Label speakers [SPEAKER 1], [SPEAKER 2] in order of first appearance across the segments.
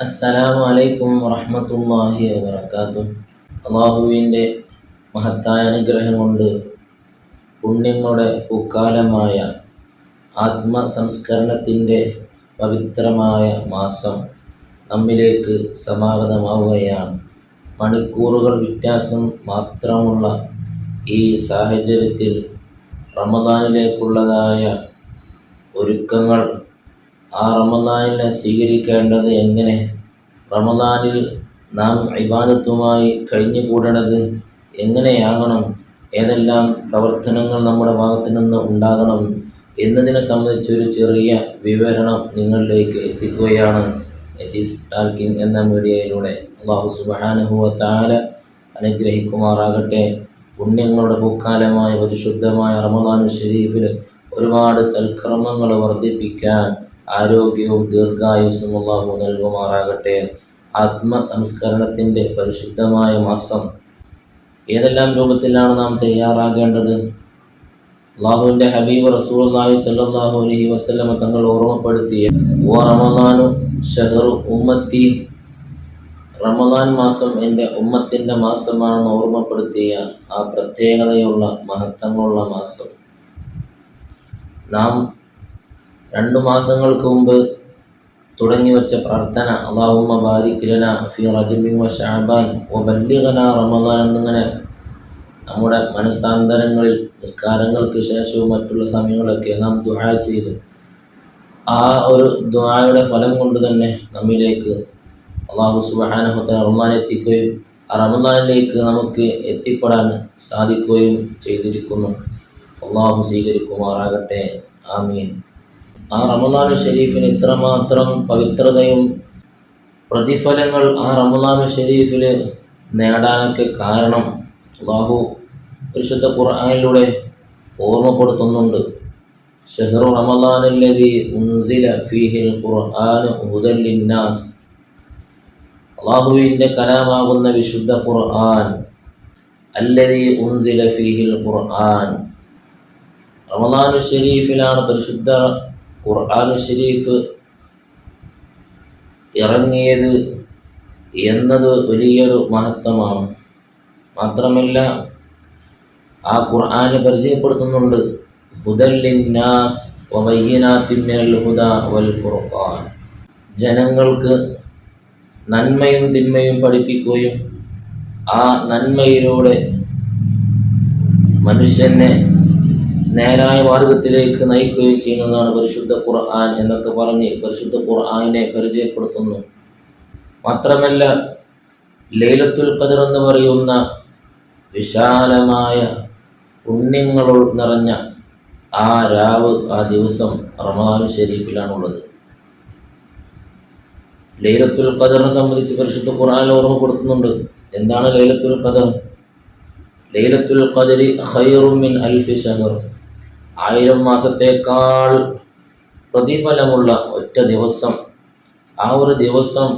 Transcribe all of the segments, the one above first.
[SPEAKER 1] അസ്സലാമു അലൈക്കും വറഹമത്തല്ലാഹി വബറകാതുഹു. അള്ളാഹുവിന്റെ മഹത്തായ അനുഗ്രഹം കൊണ്ട് പുണ്യങ്ങളുടെ പൂക്കാലമായ ആത്മസംസ്കരണത്തിന്റെ പവിത്രമായ മാസം നമ്മിലേക്ക് സമാഗതമാവുകയാണ്. മണിക്കൂറുകൾ വ്യത്യാസം മാത്രമുള്ള ഈ സാഹചര്യത്തിൽ റമദാനിലേക്കുള്ളതായ ഒരുക്കങ്ങൾ ആ റമദാനിനെ സ്വീകരിക്കേണ്ടത് എങ്ങനെ? റമദാനിൽ നാം ഇബാദത്തുമായി കഴിഞ്ഞുകൂടേണ്ടത് എങ്ങനെയാകണം? ഏതെല്ലാം പ്രവർത്തനങ്ങൾ നമ്മുടെ ഭാഗത്തു നിന്ന് ഉണ്ടാകണം? എന്നതിനെ സംബന്ധിച്ചൊരു ചെറിയ വിവരണം നിങ്ങളിലേക്ക് എത്തിക്കുകയാണ് എസീസ് ടാൽക്കിംഗ് എന്ന മീഡിയയിലൂടെ. അള്ളാഹു സുബാനുഭവ താര അനുഗ്രഹിക്കുമാറാകട്ടെ. പുണ്യങ്ങളുടെ പൂക്കാലമായ പരിശുദ്ധമായ റമദാനു ഷരീഫിൽ ഒരുപാട് സൽക്കർമ്മങ്ങൾ വർദ്ധിപ്പിക്കാൻ ആരോഗ്യവും ദീർഘായുസ്സും അള്ളാഹു നൽകുമാറാകട്ടെ. ആത്മസംസ്കരണത്തിന്റെ പരിശുദ്ധമായ മാസം ഏതെല്ലാം രൂപത്തിലാണ് നാം തയ്യാറാകേണ്ടത്? അള്ളാഹുവിന്റെ ഹബീബ് റസൂലുള്ളാഹി സല്ലാഹു അലൈഹി വസല്ലമ തങ്ങൾ ഓർമ്മപ്പെടുത്തിയ ഓ റമദാനു ഷഹറു ഉമ്മത്തി. റമദാൻ മാസം എന്റെ ഉമ്മത്തിന്റെ മാസമാണെന്ന് ഓർമ്മപ്പെടുത്തിയ ആ പ്രത്യേകതയുള്ള മഹത്വമുള്ള മാസം. നാം രണ്ടു മാസങ്ങൾക്ക് മുമ്പ് തുടങ്ങി വെച്ച പ്രാർത്ഥന അള്ളാഹുമ്മ ബാരിക് ലന ഫി റജബി വ ഷഅബാൻ വ ബല്ലിഗന റമദാൻ എന്നിങ്ങനെ നമ്മുടെ മനസ്സാന്തരങ്ങളിൽ നിസ്കാരങ്ങൾക്ക് ശേഷവും മറ്റുള്ള സമയങ്ങളൊക്കെ നാം ദുആ ചെയ്തു. ആ ഒരു ദുആയുടെ ഫലം കൊണ്ട് തന്നെ നമ്മിലേക്ക് അള്ളാഹു സുബ്ഹാനഹു തആല റമദാൻ എത്തിക്കുകയും ആ റമദാനിലേക്ക് നമുക്ക് എത്തിപ്പെടാൻ സാധിക്കുകയും ചെയ്തിരിക്കുന്നു. അള്ളാഹു സ്വീകരിക്കുമാറാകട്ടെ. ആമീൻ. ആ റമദാനു ഷെരീഫിന് ഇത്രമാത്രം പവിത്രതയും പ്രതിഫലങ്ങൾ ആ റമദാനു ഷെരീഫിൽ നേടാനൊക്കെ കാരണം അള്ളാഹു പരിശുദ്ധ ഖുർആാനിലൂടെ ഓർമ്മപ്പെടുത്തുന്നുണ്ട്. ഷെഹ്റു റമദാനല്ലതി ഉൻസില ഫീഹിൽ ഖുർആൻ ഹുദൽ ലിന്നാസ്. അള്ളാഹുവിന്റെ കലാമാകുന്ന വിശുദ്ധ ഖുർആൻ അല്ലതി ഉൻസില ഫീഹിൽ ഖുർആൻ. റമദാനു ഷെരീഫിലാണ് പരിശുദ്ധ ഖുർആാനു ഷരീഫ് ഇറങ്ങിയത് എന്നത് വലിയൊരു മഹത്വമാണ്. മാത്രമല്ല ആ ഖുർആാനെ പരിചയപ്പെടുത്തുന്നുണ്ട് ഹുദല്ലിന്നാസ് വൽ ഫുർഖാൻ. ജനങ്ങൾക്ക് നന്മയും തിന്മയും പഠിപ്പിക്കുകയും ആ നന്മയിലൂടെ മനുഷ്യനെ നേരായ മാർഗത്തിലേക്ക് നയിക്കുകയും ചെയ്യുന്നതാണ് പരിശുദ്ധ ഖുർആൻ എന്നൊക്കെ പറഞ്ഞ് പരിശുദ്ധ ഖുർആനെ പരിചയപ്പെടുത്തുന്നു. മാത്രമല്ല ലൈലത്തുൽ ഖദർ എന്ന് പറയുന്ന വിശാലമായ പുണ്യങ്ങൾ നിറഞ്ഞ ആ രാവ് ആ ദിവസം റമദാൻ ഷെരീഫിലാണുള്ളത് ലൈലത്തുൽ ഖദറിനെ സംബന്ധിച്ച് പരിശുദ്ധ ഖുർആൻ ഓർമ്മപ്പെടുത്തുന്നുണ്ട് എന്താണ് ലൈലത്തുൽ ഖദർ? ലൈലത്തുൽ ഖദരി ഹൈറുമിൻ മിൻ അൽഫി ആയിരം മാസത്തേക്കാൾ പ്രതിഫലമുള്ള ഒറ്റ ദിവസം. ആ ഒരു ദിവസം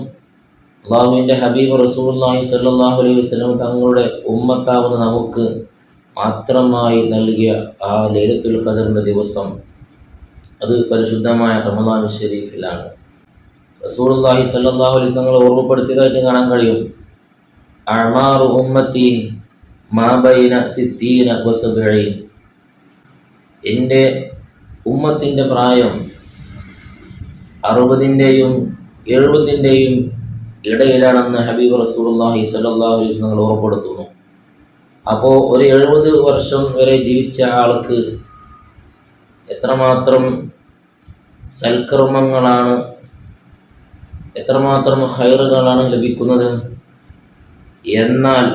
[SPEAKER 1] അള്ളാഹുവിന്റെ ഹബീബ് റസൂല്ലാഹി സല്ലാഹു അലൈഹി വസ്ലം തങ്ങളുടെ ഉമ്മത്താവുന്ന നമുക്ക് മാത്രമായി നൽകിയ ആ ലൈലത്തുൽ ഖദറിന്റെ ദിവസം അത് പരിശുദ്ധമായ റമദാൻ ഷെരീഫിലാണ്. റസൂലുള്ളാഹി സല്ലാഹു അലൈഹി തങ്ങളെ ഓർമ്മപ്പെടുത്തിയതായിട്ട് കാണാൻ കഴിയും. അമാറു ഉമ്മത്തി മാബൈന സിത്തീന വസബീൻ എന്റെ ഉമ്മത്തിന്റെ പ്രായം അറുപതിന്റെയും എഴുപതിന്റെയും ഇടയിലാണെന്ന് ഹബീബ് റസൂലുള്ളാഹി സ്വല്ലല്ലാഹു അലൈഹി വസല്ലം ഓർപ്പെടുത്തുന്നു അപ്പോൾ ഒരു എഴുപത് വർഷം വരെ ജീവിച്ച ആൾക്ക് എത്രമാത്രം സൽക്കർമ്മങ്ങളാണ് എത്രമാത്രം ഹൈറുകളാണ് ലഭിക്കുന്നത്? എന്നാൽ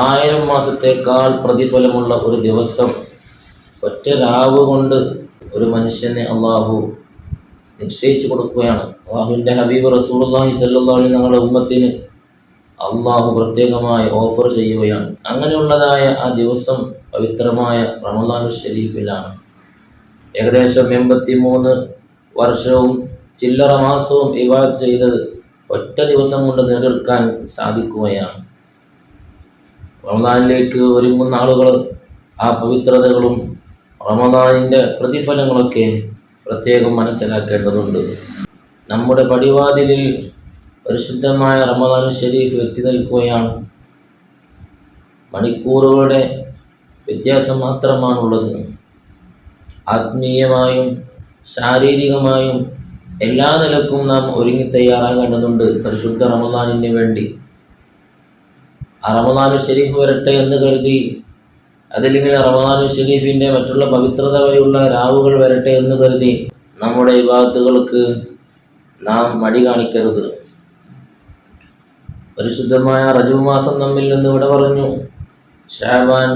[SPEAKER 1] ആയിരം മാസത്തേക്കാൾ പ്രതിഫലമുള്ള ഒരു ദിവസം ഒറ്റ രാവ് കൊണ്ട് ഒരു മനുഷ്യനെ അള്ളാഹു നിശ്ചയിച്ചു കൊടുക്കുകയാണ്. അള്ളാഹുവിന്റെ ഹബീബ് റസൂലുള്ളാഹി സ്വല്ലല്ലാഹു അലൈഹി ഞങ്ങളുടെ ഉമ്മത്തിന് അള്ളാഹു പ്രത്യേകമായി ഓഫർ ചെയ്യുകയാണ്. അങ്ങനെയുള്ളതായ ആ ദിവസം പവിത്രമായ റമദാനു ഷെരീഫിലാണ് ഏകദേശം എൺപത്തി മൂന്ന് വർഷവും ചില്ലറ മാസവും ഇവാദ് ചെയ്തത് ഒറ്റ ദിവസം കൊണ്ട് നേടിയെടുക്കാൻ സാധിക്കുകയാണ്. റമദാനിലേക്ക് ഒരുങ്ങുന്ന ആളുകൾ ആ പവിത്രതകളും റമദാനിന്റെ പ്രതിഫലങ്ങളൊക്കെ പ്രത്യേകം മനസ്സിലാക്കേണ്ടതുണ്ട്. നമ്മുടെ പടിവാതിലിൽ പരിശുദ്ധമായ റമദാൻ ഷെരീഫ് എത്തി നിൽക്കുകയാണ്. മണിക്കൂറുകളുടെ വ്യത്യാസം മാത്രമാണുള്ളത്. ആത്മീയമായും ശാരീരികമായും എല്ലാ നിലക്കും നാം ഒരുങ്ങി തയ്യാറാകേണ്ടതുണ്ട് പരിശുദ്ധ റമദാനിന് വേണ്ടി. ആ റമദാനു ഷെരീഫ് വരട്ടെ എന്ന് കരുതി അതല്ലെങ്കിൽ റമദാനു ഷെരീഫിന്റെ മറ്റുള്ള പവിത്രത വരെയുള്ള രാവുകൾ വരട്ടെ എന്ന് കരുതി നമ്മുടെ വിഭാഗത്തുകൾക്ക് നാം മടി കാണിക്കരുത്. പരിശുദ്ധമായ റജബ് മാസം നമ്മിൽ നിന്ന് ഇവിടെ പറഞ്ഞു. ഷാബാൻ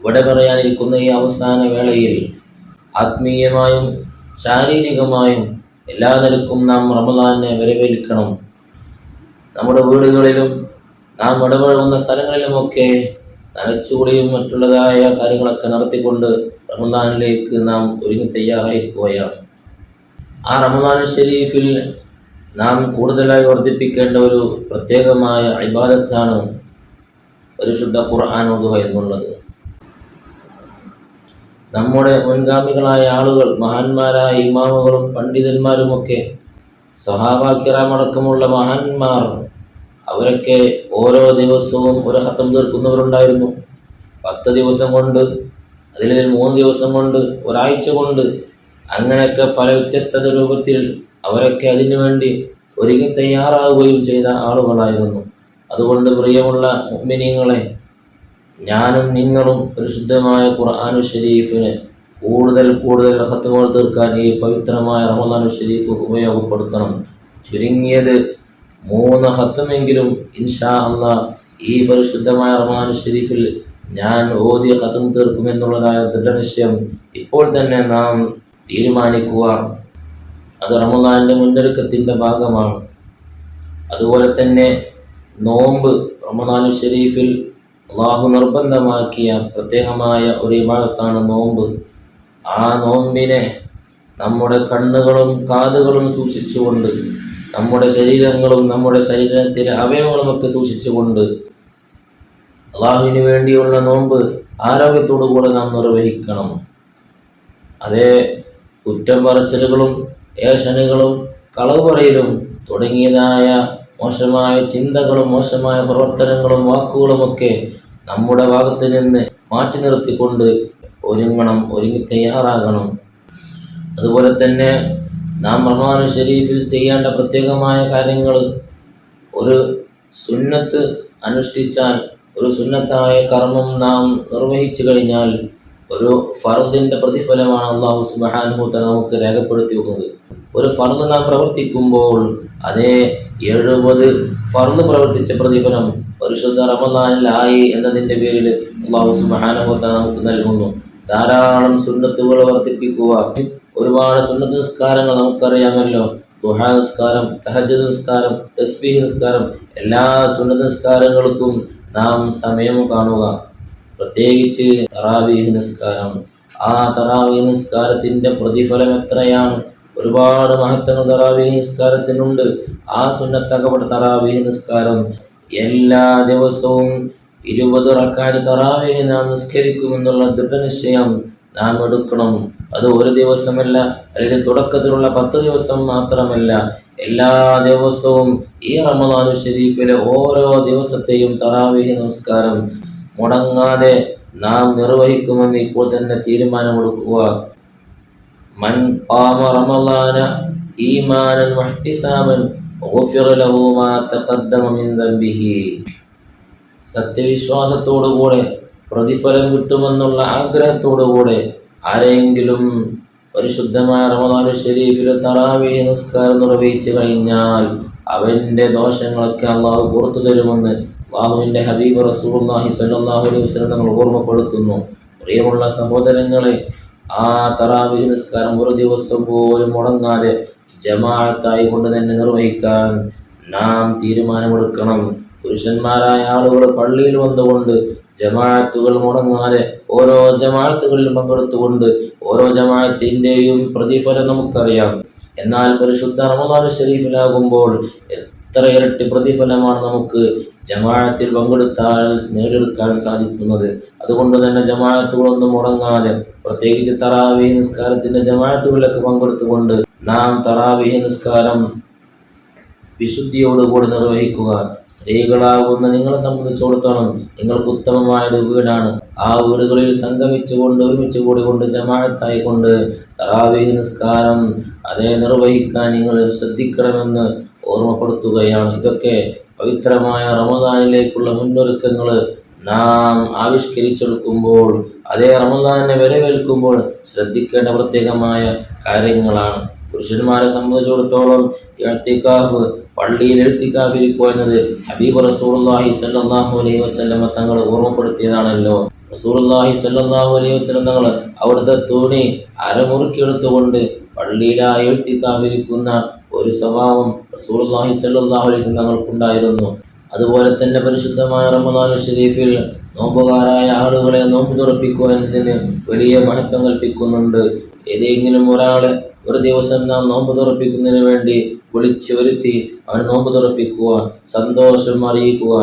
[SPEAKER 1] ഇവിടെ പറയാനിരിക്കുന്ന ഈ അവസാന വേളയിൽ ആത്മീയമായും ശാരീരികമായും എല്ലാ നിലക്കും നാം റമദാനെ വരവേൽക്കണം. നമ്മുടെ വീടുകളിലും നാം ഇടപഴകുന്ന സ്ഥലങ്ങളിലുമൊക്കെ നനച്ചുകൂടിയും മറ്റുള്ളതായ കാര്യങ്ങളൊക്കെ നടത്തിക്കൊണ്ട് റമദാനിലേക്ക് നാം ഒരുങ്ങി തയ്യാറായിരിക്കുകയാണ്. ആ റമദാൻ ഷെരീഫിൽ നാം കൂടുതലായി വർദ്ധിപ്പിക്കേണ്ട ഒരു പ്രത്യേകമായ ഇബാദത്താണ് പരിശുദ്ധ ഖുർആൻ ഓതുക എന്നുള്ളത്. നമ്മുടെ മുൻഗാമികളായ ആളുകൾ മഹാന്മാരായ ഇമാമുകളും പണ്ഡിതന്മാരുമൊക്കെ സഹാബാക്കിറാമടക്കമുള്ള മഹാന്മാർ അവരൊക്കെ ഓരോ ദിവസവും ഒരു ഹത്തം തീർക്കുന്നവരുണ്ടായിരുന്നു. പത്ത് ദിവസം കൊണ്ട് അതിൽ മൂന്ന് ദിവസം കൊണ്ട് ഒരാഴ്ച കൊണ്ട് അങ്ങനെയൊക്കെ പല വ്യത്യസ്തത രൂപത്തിൽ അവരൊക്കെ അതിനു വേണ്ടി ഒരുങ്ങി തയ്യാറാവുകയും ചെയ്ത ആളുകളായിരുന്നു. അതുകൊണ്ട് പ്രിയമുള്ള മുഅ്മിനീങ്ങളെ ഞാനും നിങ്ങളും പരിശുദ്ധമായ ഖുർആാനു ഷരീഫിന് കൂടുതൽ കൂടുതൽ ഹത്തുകൾ തീർക്കാൻ ഈ പവിത്രമായ റമദാനു ഷരീഫ് ഉപയോഗപ്പെടുത്തണം. ചുരുങ്ങിയത് മൂന്ന് ഹത്തുമെങ്കിലും ഇൻഷാ അല്ല ഈ പരിശുദ്ധമായ റഹ്മാൻ ഷെരീഫിൽ ഞാൻ ഓതിയ ഹത്തും തീർക്കുമെന്നുള്ളതായ ദൃഢനിശ്ചയം ഇപ്പോൾ തന്നെ നാം തീരുമാനിക്കുക. അത് റമദാന്റെ മുന്നൊരുക്കത്തിന്റെ ഭാഗമാണ്. അതുപോലെ തന്നെ നോമ്പ് റമദാനു ഷെരീഫിൽ അള്ളാഹു നിർബന്ധമാക്കിയ പ്രത്യേകമായ ഒരു വിഭാഗത്താണ് നോമ്പ്. ആ നോമ്പിനെ നമ്മുടെ കണ്ണുകളും കാതുകളും സൂക്ഷിച്ചുകൊണ്ട് നമ്മുടെ ശരീരങ്ങളും നമ്മുടെ ശരീരത്തിലെ അവയവങ്ങളുമൊക്കെ സൂക്ഷിച്ചുകൊണ്ട് അള്ളാഹുവിന് വേണ്ടിയുള്ള നോമ്പ് ആരോഗ്യത്തോടു കൂടെ നാം നിർവഹിക്കണം. അതേ കുറ്റം പറച്ചിലുകളും ഏഷനുകളും കളവ് പറയലും തുടങ്ങിയതായ മോശമായ ചിന്തകളും മോശമായ പ്രവർത്തനങ്ങളും വാക്കുകളുമൊക്കെ നമ്മുടെ ഭാഗത്ത് നിന്ന് മാറ്റി നിർത്തിക്കൊണ്ട് ഒരുങ്ങണം ഒരുങ്ങി തയ്യാറാകണം. അതുപോലെ തന്നെ നാം റഹ്മാനു ഷെരീഫിൽ ചെയ്യേണ്ട പ്രത്യേകമായ കാര്യങ്ങൾ ഒരു സുന്നത്ത് അനുഷ്ഠിച്ചാൽ ഒരു സുന്നത്തായ കർമ്മം നാം നിർവഹിച്ചു കഴിഞ്ഞാൽ ഒരു ഫർദിന്റെ പ്രതിഫലമാണ് അള്ളാഹു സുബാനുഹൂത്ത നമുക്ക് രേഖപ്പെടുത്തി വെക്കുന്നത്. ഒരു ഫർദ് നാം പ്രവർത്തിക്കുമ്പോൾ അതേ എഴുപത് ഫർദ് പ്രവർത്തിച്ച പ്രതിഫലം പരിശുദ്ധ റമദാനിലായി എന്നതിന്റെ പേരിൽ അള്ളാഹു സുബാനുഹൂത്ത നമുക്ക് നൽകുന്നു. ധാരാളം സുന്നത്തുകൾ വർദ്ധിപ്പിക്കുക. ഒരുപാട് സുന്നത്ത് നിസ്കാരങ്ങൾ നമുക്കറിയാമല്ലോ. ദുഹാ നിസ്കാരം തഹജ് നിസ്കാരം തസ്ബീഹ് നിസ്കാരം എല്ലാ സുന്നത്ത് നിസ്കാരങ്ങൾക്കും നാം സമയം കാണുക. പ്രത്യേകിച്ച് തറാവീഹ് നിസ്കാരം. ആ തറാവീഹ് നിസ്കാരത്തിന്റെ പ്രതിഫലം എത്രയാണ്? ഒരുപാട് മഹത്വങ്ങൾ തറാവീഹ് നിസ്കാരത്തിനുണ്ട്. ആ സുന്നത്തകപ്പെട്ട തറാവീഹ് നിസ്കാരം എല്ലാ ദിവസവും ഇരുപത് റക്കാട് തറാവീഹ് നാം നിസ്കരിക്കുമെന്നുള്ള ദൃഢനിശ്ചയം നാം എടുക്കണം. അത് ഒരു ദിവസമല്ല അല്ലെങ്കിൽ തുടക്കത്തിലുള്ള പത്ത് ദിവസം മാത്രമല്ല എല്ലാ ദിവസവും ഈ റമദാനു ഷെരീഫിലെ ഓരോ ദിവസത്തെയും തറാവീഹ് നമസ്കാരം മുടങ്ങാതെ നാം നിർവഹിക്കുമെന്ന് ഇപ്പോൾ തന്നെ തീരുമാനമെടുക്കുക. മൻ പാമ റമളാന ഈമാനൻ വഹ്തിസാബൻ ഗുഫിറ ലഹു മാ തഖദ്ദമ മിൻ ദംബിഹി. സത്യവിശ്വാസത്തോടുകൂടെ പ്രതിഫലം കിട്ടുമെന്നുള്ള ആഗ്രഹത്തോടുകൂടെ ആരെങ്കിലും പരിശുദ്ധമായ റമദാനു ഷെരീഫിൽ തറാവി നിസ്കാരം നിർവഹിച്ചു കഴിഞ്ഞാൽ അവന്റെ ദോഷങ്ങളൊക്കെ അള്ളാഹു പുറത്തു തരുമെന്ന് അള്ളാഹുവിന്റെ ഹബീബ് റസൂലുള്ളാഹി സ്വല്ലല്ലാഹു അലൈഹി ഓർമ്മപ്പെടുത്തുന്നു. പ്രിയമുള്ള സഹോദരങ്ങളെ ആ തറാവീഹ് നിസ്കാരം ഒരു ദിവസം പോലും മുടങ്ങാതെ ജമാഅത്തായി കൊണ്ട് തന്നെ നിർവഹിക്കാൻ നാം തീരുമാനമെടുക്കണം. പുരുഷന്മാരായ ആളുകൾ പള്ളിയിൽ വന്നുകൊണ്ട് ജമാഅത്തുകൾ മുടങ്ങാതെ ഓരോ ജമാഅത്തുകളിലും പങ്കെടുത്തുകൊണ്ട് ഓരോ ജമാഅത്തിന്റെയും പ്രതിഫലം നമുക്കറിയാം. എന്നാൽ പരിശുദ്ധ റമദാൻ ഷെരീഫിലാകുമ്പോൾ എത്ര ഇരട്ടി പ്രതിഫലമാണ് നമുക്ക് ജമാഅത്തിൽ പങ്കെടുത്താൽ നേടിയെടുക്കാൻ സാധിക്കുന്നത്. അതുകൊണ്ട് തന്നെ ജമാഅത്തുകളൊന്നും മുടങ്ങാതെ പ്രത്യേകിച്ച് തറാവി നിസ്കാരത്തിന്റെ ജമാഅത്തുകളിലൊക്കെ പങ്കെടുത്തുകൊണ്ട് നാം തറാവീഹ് നിസ്കാരം വിശുദ്ധിയോടുകൂടി നിർവഹിക്കുക സ്ത്രീകളാകുന്ന നിങ്ങളെ സംബന്ധിച്ചിടത്തോളം നിങ്ങൾക്ക് ഉത്തമമായ ഒരു വീടാണ്. ആ വീടുകളിൽ സംഗമിച്ചുകൊണ്ട് ഒരുമിച്ച് കൂടിക്കൊണ്ട് ജമാഴത്തായിക്കൊണ്ട് തറാവീ നിസ്കാരം അതേ നിർവഹിക്കാൻ നിങ്ങൾ ശ്രദ്ധിക്കണമെന്ന് ഓർമ്മപ്പെടുത്തുകയാണ്. ഇതൊക്കെ പവിത്രമായ റമദാനിലേക്കുള്ള മുന്നൊരുക്കങ്ങൾ നാം ആവിഷ്കരിച്ചെടുക്കുമ്പോൾ അതേ റമദാനെ വരവേൽക്കുമ്പോൾ ശ്രദ്ധിക്കേണ്ട പ്രത്യേകമായ കാര്യങ്ങളാണ്. പുരുഷന്മാരെ സംബന്ധിച്ചിടത്തോളം എഴുത്തിക്കാഫ് പള്ളിയിൽ എഴുത്തിക്കാഫിരിക്കുക എന്നത് ഹബീബ് റസൂർല്ലാഹി സല്ലാഹു അലൈഹി വസ്ലമ തങ്ങൾ ഓർമ്മപ്പെടുത്തിയതാണല്ലോ. റസൂർല്ലാഹി സല്ലാഹു അലൈഹി വസ്ലം തങ്ങൾ അവിടുത്തെ തുണി അരമുറുക്കിയെടുത്തുകൊണ്ട് പള്ളിയിലായി എഴുത്തിക്കാഫിരിക്കുന്ന ഒരു സ്വഭാവം റസൂർല്ലാഹി സല്ലാഹു അലൈഹി വസ്ലം തങ്ങൾക്കുണ്ടായിരുന്നു. അതുപോലെ തന്നെ പരിശുദ്ധമായ റമദാൻ ഷെരീഫിൽ നോമ്പുകാരായ ആളുകളെ നോമ്പ് തുറപ്പിക്കുക എന്നതിന് വലിയ മഹത്വം കൽപ്പിക്കുന്നുണ്ട്. ഏതെങ്കിലും ഒരാളെ ഒരു ദിവസം നാം നോമ്പ് തുറപ്പിക്കുന്നതിന് വേണ്ടി വിളിച്ചു വരുത്തി അവൻ നോമ്പ് തുറപ്പിക്കുക സന്തോഷം അറിയിക്കുക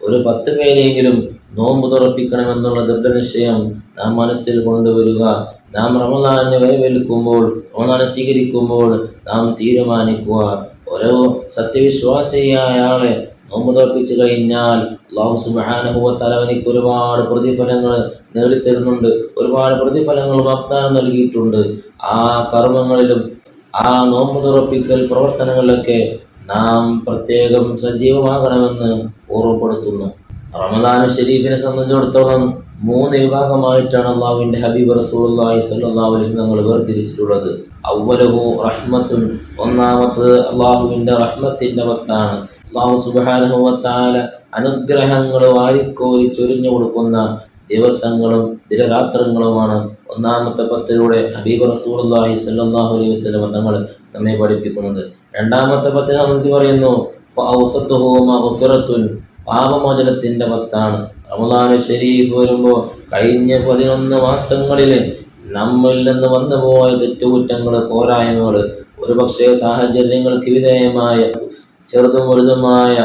[SPEAKER 1] ഒരു പത്ത് പേരെങ്കിലും നോമ്പ് തുറപ്പിക്കണമെന്നുള്ള ദൃഢനിശ്ചയം നാം മനസ്സിൽ കൊണ്ടുവരിക. നാം റമദാനെ വരവേൽക്കുമ്പോൾ റമദാനെ സ്വീകരിക്കുമ്പോൾ നാം തീരുമാനിക്കുക ഓരോ സത്യവിശ്വാസിയായ ആളെ നോമ്പ് തുറപ്പിച്ചു കഴിഞ്ഞാൽ അള്ളാഹു സുബാനുഭവത്താൽ അവനിക്ക് ഒരുപാട് പ്രതിഫലങ്ങൾ നേടിത്തരുന്നുണ്ട്. ഒരുപാട് പ്രതിഫലങ്ങൾ വാഗ്ദാനം നൽകിയിട്ടുണ്ട്. ആ കർമ്മങ്ങളിലും ആ നോമ്പ് തുറപ്പിക്കൽ പ്രവർത്തനങ്ങളിലൊക്കെ നാം പ്രത്യേകം സജീവമാകണമെന്ന് ഓർമ്മപ്പെടുത്തുന്നു. റമദാൻ ഷരീഫിനെ സംബന്ധിച്ചിടത്തോളം മൂന്ന് വിഭാഗമായിട്ടാണ് അള്ളാഹുവിന്റെ ഹബീബ് റസൂലി സല്ലാഹു അലൈഹി ഞങ്ങൾ വേർതിരിച്ചിട്ടുള്ളത്. അവലവും റഹ്മത്തുൻ ഒന്നാമത്തത് അള്ളാഹുവിന്റെ റഹ്മത്തിന്റെ വത്താണ് അള്ളാഹു സുബാനുഭവത്താല അനുഗ്രഹങ്ങൾ വാരിക്കോരി ചൊരിഞ്ഞു കൊടുക്കുന്ന ദിവസങ്ങളും ദിനരാത്രങ്ങളുമാണ്. ഒന്നാമത്തെ പത്തിലൂടെ ഹബീബ് റസൂർഹി സല്ലാഹു അലൈഹി വസ്ലം തങ്ങൾ നമ്മെ പഠിപ്പിക്കുന്നത്. രണ്ടാമത്തെ പത്തിനെ സംബന്ധിച്ച് പറയുന്നു? ഔസത്തുൻ പാപമോചനത്തിന്റെ പത്താണ്. റമദാൻ ഷെരീഫ് വരുമ്പോൾ കഴിഞ്ഞ പതിനൊന്ന് മാസങ്ങളിൽ നമ്മിൽ നിന്ന് വന്നുപോയ തെറ്റുകുറ്റങ്ങൾ പോരായ്മകൾ ഒരുപക്ഷേ സാഹചര്യങ്ങൾക്ക് വിധേയമായ ചെറുതും വലുതുമായ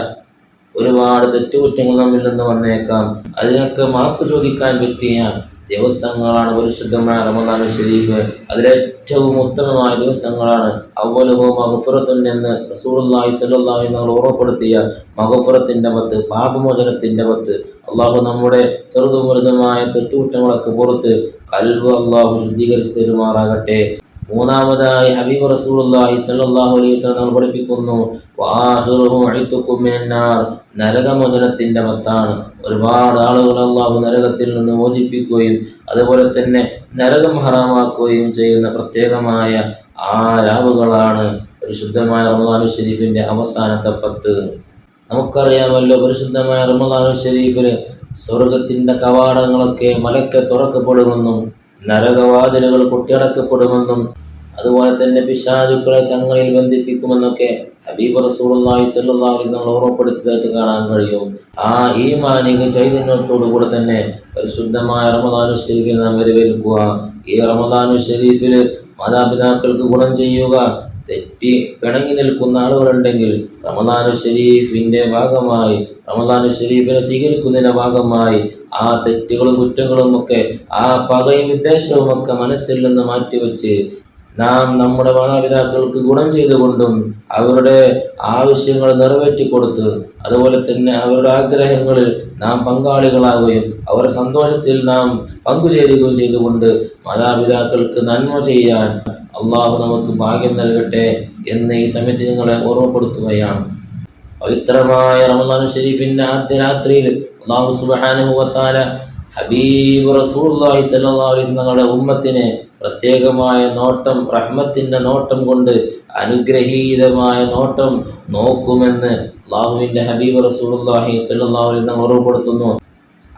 [SPEAKER 1] ഒരുപാട് തെറ്റുകുറ്റങ്ങൾ നമ്മിൽ നിന്ന് വന്നേക്കാം. അതിനൊക്കെ മാപ്പ് ചോദിക്കാൻ പറ്റിയ ദിവസങ്ങളാണ് പരിശുദ്ധമായ റമദാൻ ഷെരീഫ് അതിലേറ്റവും ഉത്തമമായ ദിവസങ്ങളാണ്. അവലഹോ മഹഫുറത്തുൻ എന്ന് റസൂറുല്ലാഹി സല്ലാഹി നമ്മൾ ഓർമ്മപ്പെടുത്തിയ മഹഫുറത്തിന്റെ പത്ത് പാപമോചനത്തിന്റെ പത്ത്. അള്ളാഹു നമ്മുടെ ചെറുതും വലുതുമായ തെറ്റുകുറ്റങ്ങളൊക്കെ പുറത്ത് കൽവ് അള്ളാഹു ശുദ്ധീകരിച്ച് തരുമാറാകട്ടെ. മൂന്നാമതായി ഹബീബ് റസൂലുള്ളാഹി സ്വല്ലല്ലാഹു അലൈഹി നമ്മൾ പഠിപ്പിക്കുന്നു നരകമോചനത്തിന്റെ മത്താണ് ഒരുപാട് ആളുകൾ അള്ളാഹു നരകത്തിൽ നിന്ന് മോചിപ്പിക്കുകയും അതുപോലെ തന്നെ നരകം ഹറാമാക്കുകയും ചെയ്യുന്ന പ്രത്യേകമായ ആ രാവുകളാണ് പരിശുദ്ധമായ റമദാനു ശരീഫിന്റെ അവസാനത്തെ പത്ത്. നമുക്കറിയാമല്ലോ പരിശുദ്ധമായ റമദാനു ഷെരീഫിൽ സ്വർഗത്തിന്റെ കവാടങ്ങളൊക്കെ മലക്കെ തുറക്കപ്പെടുമെന്നും നരകവാതിലുകൾ കൊട്ടിയടക്കപ്പെടുമെന്നും അതുപോലെ തന്നെ പിശാചുക്കളെ ചങ്ങലയിൽ ബന്ധിപ്പിക്കുമെന്നൊക്കെ ഹബീബ് റസൂലി നമ്മൾ ഓർമ്മപ്പെടുത്തിയതായിട്ട് കാണാൻ കഴിയും. ആ ഈ മാനിക ചൈതന്യത്തോടു കൂടെ തന്നെ പരിശുദ്ധമായ റമദാനു ഷെരീഫിൽ നാം വരവേൽക്കുക. ഈ റമദാനു ഷെരീഫിൽ മാതാപിതാക്കൾക്ക് ഗുണം ചെയ്യുക. തെറ്റി പിണങ്ങി നിൽക്കുന്ന ആളുകളുണ്ടെങ്കിൽ റമദാനു ഷെരീഫിന്റെ ഭാഗമായി റമദാനു ഷെരീഫിനെ സ്വീകരിക്കുന്നതിന്റെ ഭാഗമായി ആ തെറ്റുകളും കുറ്റങ്ങളും ഒക്കെ ആ പകയും വിദ്വേഷവും ഒക്കെ മനസ്സിൽ നിന്ന് മാറ്റിവെച്ച് നാം നമ്മുടെ മാതാപിതാക്കൾക്ക് ഗുണം ചെയ്തുകൊണ്ടും അവരുടെ ആവശ്യങ്ങൾ നിറവേറ്റി കൊടുത്ത് അതുപോലെ തന്നെ അവരുടെ ആഗ്രഹങ്ങളിൽ നാം പങ്കാളികളാവുകയും അവരുടെ സന്തോഷത്തിൽ നാം പങ്കുചേരുകയും ചെയ്തുകൊണ്ട് മാതാപിതാക്കൾക്ക് നന്മ ചെയ്യാൻ അള്ളാഹു നമുക്ക് ഭാഗ്യം നൽകട്ടെ എന്ന് ഈ സമയത്ത് നിങ്ങളെ ഓർമ്മപ്പെടുത്തുകയാണ്. പവിത്രമായ റമദാൻ ഷെരീഫിന്റെ ആദ്യ രാത്രിയിൽ അള്ളാഹു സുബാനുഹുവത്താല ഹബീബ് റസൂല്ലാഹി സല്ലാ അലൈസ് ഞങ്ങളുടെ ഉമ്മത്തിനെ പ്രത്യേകമായ നോട്ടം റഹ്മത്തിന്റെ നോട്ടം കൊണ്ട് അനുഗ്രഹീതമായ നോട്ടം നോക്കുമെന്ന് അള്ളാഹുവിന്റെ ഹബീബ് സ്വല്ലല്ലാഹു അലൈഹി വസല്ലം ഓർമ്മപ്പെടുത്തുന്നു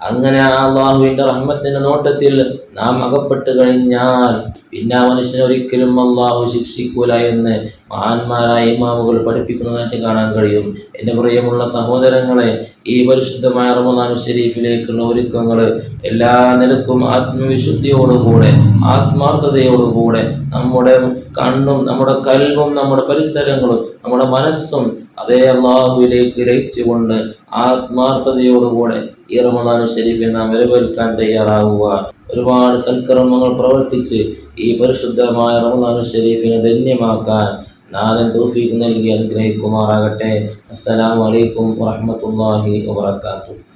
[SPEAKER 1] അങ്ങനെ ആ അള്ളാഹുവിന്റെ റഹ്മത്തിന്റെ നോട്ടത്തിൽ നാം അകപ്പെട്ട് കഴിഞ്ഞാൽ പിന്നെ ആ മനുഷ്യനെ ഒരിക്കലും അള്ളാഹു ശിക്ഷിക്കൂല എന്ന് മഹാന്മാരായ ഇമാമുകൾ പഠിപ്പിക്കുന്നതായിട്ട് കാണാൻ കഴിയും. എന്റെ പ്രിയമുള്ള സഹോദരങ്ങളെ ഈ പരിശുദ്ധമായ റമദാൻ ഷെരീഫിലേക്കുള്ള ഒരുക്കങ്ങൾ എല്ലാ നിലക്കും ആത്മവിശുദ്ധിയോടുകൂടെ ആത്മാർത്ഥതയോടുകൂടെ നമ്മുടെ കണ്ണും നമ്മുടെ കൽവും നമ്മുടെ പരിസരങ്ങളും നമ്മുടെ മനസ്സും അതേ അള്ളാഹുവിലേക്ക് ലയിച്ചുകൊണ്ട് ആത്മാർത്ഥതയോടുകൂടെ ഈ റമദാൻ ഷെരീഫിൽ നാം വരവേൽക്കാൻ തയ്യാറാവുക. ഒരുപാട് സൽക്കർമ്മങ്ങൾ പ്രവർത്തിച്ച് ഈ പരിശുദ്ധമായ റമദാൻ ഷെരീഫിനെ ധന്യമാക്കാൻ നാഥൻ തൗഫീഖ് നൽകി അനുഗ്രഹിക്കുമാറാകട്ടെ. അസ്സലാമു അലൈക്കും വറഹ്മത്തുള്ളാഹി വബറകാതുഹു.